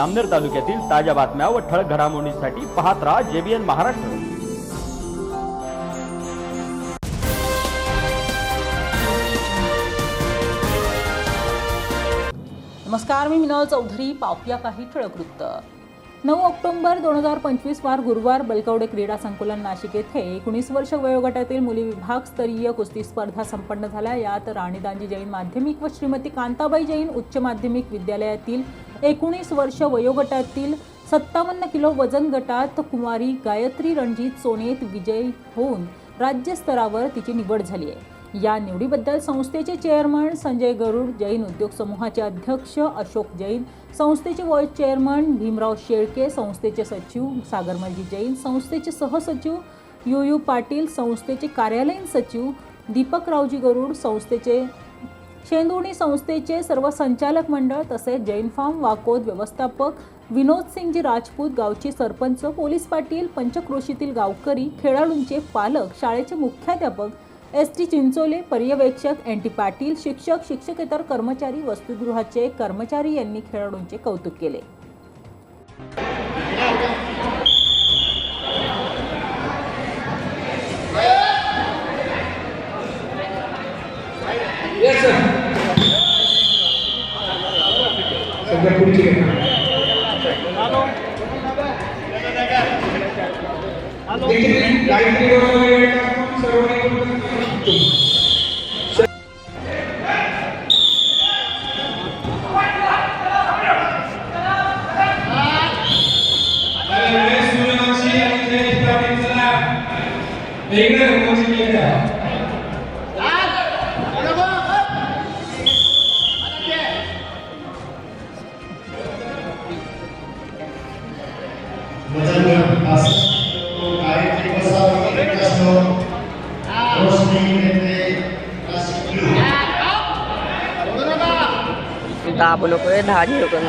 अमनेर तालुक्यातील ताज्या बातम्या व ठळक घडामोडींसाठी पाहत राहा जेबीएन महाराष्ट्र. नमस्कार मी मिनल चौधरी. पाहूया काही ठळक वृत्त. नऊ ऑक्टोंबर दोन हजार पंचवीस वार गुरुवार बलकवडे क्रीडा संकुलन नाशिक येथे एकोणीस वर्ष वयोगटातील मुली विभागस्तरीय कुस्ती स्पर्धा संपन्न झाल्या. यात राणीदांजी जैन माध्यमिक व श्रीमती कांताबाई जैन उच्च माध्यमिक विद्यालयातील एकोणीस वर्ष वयोगटातील सत्तावन्न किलो वजन गटात कुमारी गायत्री रणजित सोनेत विजयी होऊन राज्यस्तरावर तिची निवड झाली आहे. या निवडीबद्दल संस्थेचे चेअरमन संजय गरुड जैन उद्योग समूहाचे अध्यक्ष अशोक जैन संस्थेचे व्हाईस चेअरमन भीमराव शेळके संस्थेचे सचिव सागरमलजी जैन संस्थेचे सहसचिव यू यू पाटील संस्थेचे कार्यालयीन सचिव दीपकरावजी गरुड संस्थेचे शेंदोणी संस्थेचे सर्व संचालक मंडळ तसेच जैन फार्म वाकोद व्यवस्थापक विनोद सिंगजी राजपूत गावचे सरपंच पोलीस पाटील पंचक्रोशीतील गावकरी खेळाडूंचे पालक शाळेचे मुख्याध्यापक एस टी चिंचोले पर्यवेक्षक एन टी पाटील शिक्षक शिक्षकेतर कर्मचारी वसतिगृहाचे कर्मचारी यांनी खेळाडूंचे कौतुक केले. सध्या पुढची घटना. देखील गायत्री गोसावी वेळेपासून सर्वांनी कुटुंब दाबू नको रे दहा झिरो करून